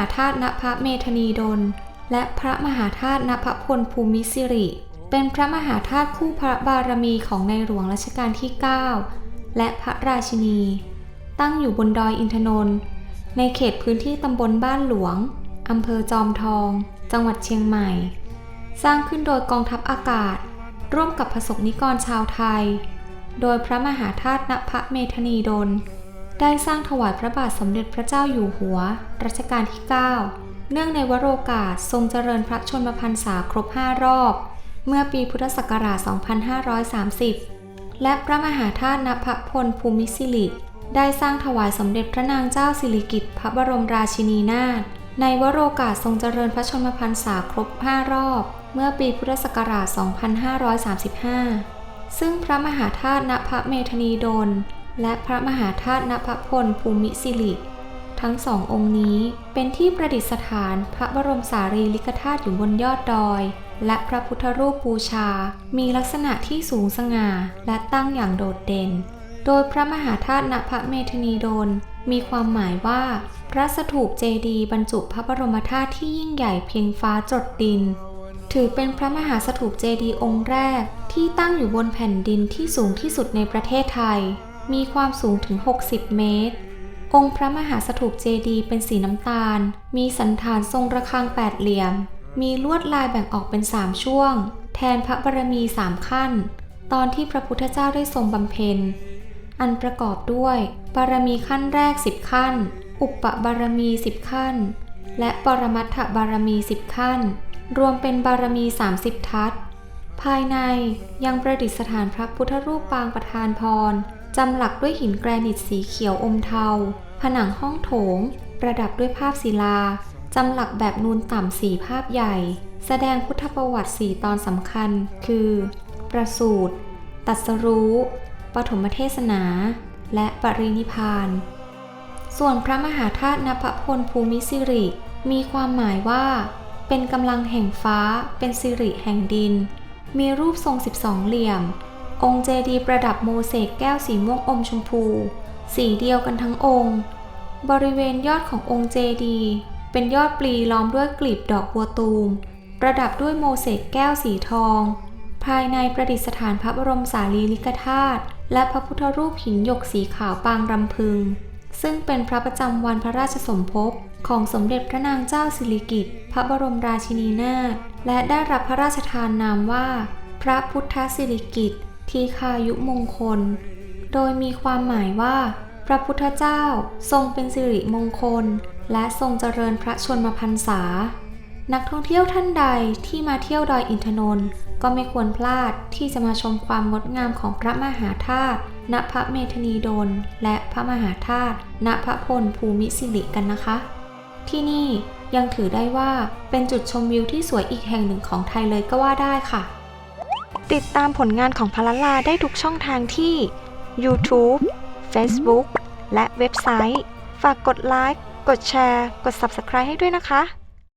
าธาตุณพระเมธนีดล และพระมหาธาตุณพพลภูมิสิริ เป็นพระมหาธาตุคู่พระบารมีของในหลวงรัชกาลที่ 9 และพระราชินี ตั้งอยู่บนดอยอินทนนท์ในเขตพื้นที่ตำบลบ้านหลวงอำเภอจอมทอง จังหวัดเชียงใหม่ สร้างขึ้นโดยกองทัพอากาศ ร่วมกับประสบนิกรชาวไทย โดยพระมหาธาตุณพระเมธนีดล ได้สร้างถวายพระบาทสมเด็จพระเจ้าอยู่หัว รัชกาลที่ 9 เนื่องในวโรกาสทรงเจริญพระชนมพรรษาครบ 5 รอบ เมื่อปีพุทธศักราช 2530 และพระมหาธาตุณพระพลภูมิสิริได้สร้างถวายสมเด็จพระนางเจ้าสิริกิติ์พระบรมราชินีนาถในวโรกาสทรงเจริญพระชนมพรรษาครบ 5 รอบ เมื่อปีพุทธศักราช 2535 ซึ่งพระมหาธาตุณพระเมธนีดล และพระมหาธาตุณพระพลภูมิสิริ ทั้งสององค์นี้เป็นที่ประดิษฐานพระบรมสารีริกธาตุอยู่บนยอดดอย และพระพุทธรูปบูชา มีลักษณะที่สูงสง่าและตั้งอย่างโดดเด่น โดยพระมหาธาตุณพระเมธนีดลมีความหมายว่า พระสถูปเจดีย์บรรจุพระบรมธาตุที่ยิ่งใหญ่เพียงฟ้าจดดิน ถือเป็นพระมหาสถูปเจดีย์องค์แรกที่ตั้งอยู่บนแผ่นดินที่สูงที่สุดในประเทศไทย มีความสูงถึง 60 เมตร องค์พระมหาสถูปเจดีย์เป็นสีน้ำตาล มีสันฐานทรงระฆังแปดเหลี่ยม มีลวดลายแบ่งออกเป็นสามช่วง แทนพระบารมีสามขั้น ตอนที่พระพุทธเจ้าได้ทรงบำเพ็ญ อันประกอบด้วย บารมีขั้นแรก 10 ขั้น อุปบารมี 10 ขั้น และปรมัตถบารมี 10 ขั้น รวมเป็นบารมี 30 ทัศภายในยังประดิษฐานพระพุทธรูปปางประธานพร จำหลักด้วยหินแกรนิตสีเขียวอมเทา ผนังห้องโถง ประดับด้วยภาพศิลา จำหลักแบบนูนต่ำสีภาพใหญ่ แสดงพุทธประวัติสี่ตอนสำคัญ คือ ประสูติตรัสรู้ ปฐมเทศนา และปรินิพพาน ส่วนพระมหาธาตุนภพลภูมิสิริ มีความหมายว่า เป็นกำลังแห่งฟ้า เป็นสิริแห่งดิน มีรูปทรง 12 เหลี่ยม องค์เจดีย์ประดับโมเสกแก้วสีม่วงอมชมพู สีเดียวกันทั้งองค์ บริเวณยอดขององค์เจดีย์เป็นยอดปลีล้อมด้วยกลีบดอกบัวตูม ประดับด้วยโมเสกแก้วสีทอง ภายในประดิษฐานพระบรมสารีริกธาตุและพระพุทธรูปหินหยกสีขาวปางรำพึง ซึ่งเป็นพระประจำวันพระราชสมภพของสมเด็จพระนางเจ้าสิริกิติ์พระบรมราชินีนาถและได้รับพระราชทานนามว่า พระพุทธสิริกิติ์ ทีคายุมงคล โดยมีความหมายว่า พระพุทธเจ้าทรงเป็นสิริมงคล และทรงเจริญพระชนมพรรษา นักท่องเที่ยวท่านใดที่มาเที่ยวดอยอินทนนท์ก็ไม่ควรพลาดที่จะมาชมความงดงามของพระมหาธาตุณพระเมธนีดล และพระมหาธาตุณพระพลภูมิสิริกันนะคะ ที่นี่ยังถือได้ว่าเป็นจุดชมวิวที่สวยอีกแห่งหนึ่งของไทยเลยก็ว่าได้ค่ะ ติดตามผลงานของพลลาได้ทุกช่องทางที่ YouTube Facebook และเว็บไซต์ ฝากกดไลค์ กดแชร์ กด Subscribe ให้ด้วยนะคะ